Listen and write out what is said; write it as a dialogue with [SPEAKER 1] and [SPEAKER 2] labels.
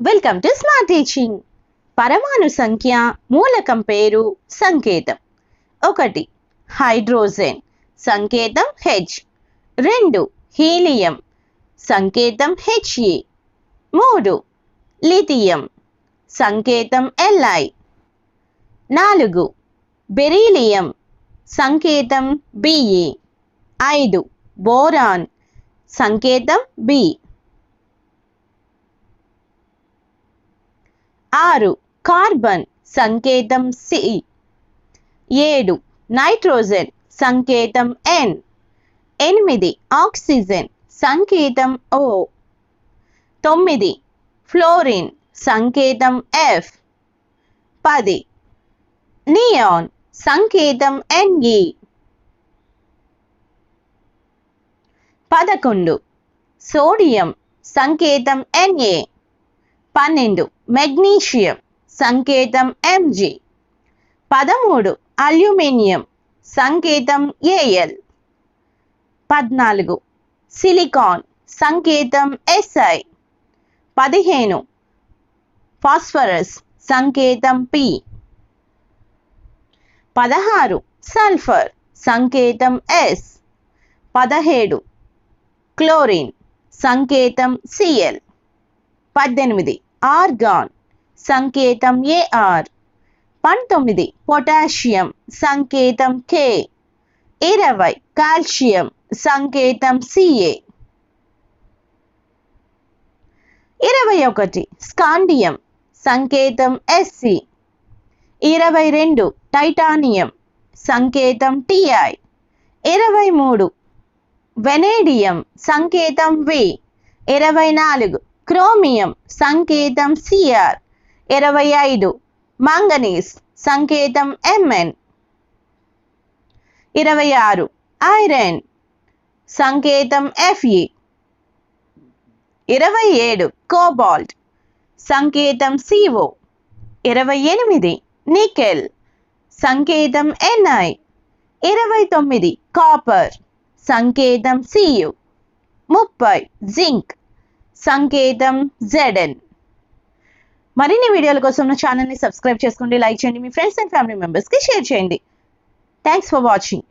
[SPEAKER 1] Welcome to smart teaching పరమాణు సంఖ్య మూలకం పేరు సంకేతం. ఒకటి హైడ్రోజన్. సంకేతం హెచ్ రెండు హీలియం. సంకేతం హెచ్ఈ మూడు లిథియం. సంకేతం ఎల్ఐ నాలుగు బెరీలియం. సంకేతం బిఈ ఐదు బోరాన్. సంకేతం బి ఆరు కార్బన్ సంకేతం సి. ఏడు నైట్రోజన్ సంకేతం ఎన్. ఎనిమిది ఆక్సిజన్ సంకేతం ఓ. తొమ్మిది ఫ్లోరిన్ సంకేతం ఎఫ్. పది నియాన్ సంకేతం ఎన్ఈ పదకొండు సోడియం సంకేతం ఎన్ఏ పన్నెండు. మెగ్నీషియం సంకేతం ఎంజి పదమూడు. అల్యూమినియం సంకేతం ఏఎల్ పద్నాలుగు. సిలికాన్ సంకేతం ఎస్ఐ పదిహేను. ఫాస్ఫరస్ సంకేతం పి పదహారు. సల్ఫర్ సంకేతం ఎస్ పదహేడు. క్లోరిన్ సంకేతం సిఎల్ పద్దెనిమిది. ఆర్గాన్ సంకేతం ఏఆర్ పంతొమ్మిది. పొటాషియం. సంకేతం కే. ఇరవై. కాల్షియం. సంకేతం సిఏ. ఇరవై ఒకటి. స్కాండియం. సంకేతం ఎస్సి. ఇరవై రెండు. టైటానియం. సంకేతం టిఐ. ఇరవై మూడు. వెనేడియం. సంకేతం వి. ఇరవై నాలుగు. క్రోమియం సంకేతం సిఆర్. ఇరవై ఐదు. మంగనీస్ సంకేతం ఎంఎన్. ఇరవై ఆరు. ఐరన్ సంకేతం ఎఫ్ఈ. ఇరవై ఏడు. కోబాల్ట్ సంకేతం సిఓ. ఇరవై ఎనిమిది. నికెల్ సంకేతం ఎన్ఐ. ఇరవై తొమ్మిది. కాపర్ సంకేతం సియు. ముప్పై. జింక్. సంకేతం జెడెన్ మరిన్ని వీడియోల కోసం నా ఛానల్ని సబ్స్క్రైబ్ చేసుకోండి లైక్ చేయండి మీ ఫ్రెండ్స్ అండ్ ఫ్యామిలీ మెంబర్స్కి షేర్ చేయండి. Thanks for watching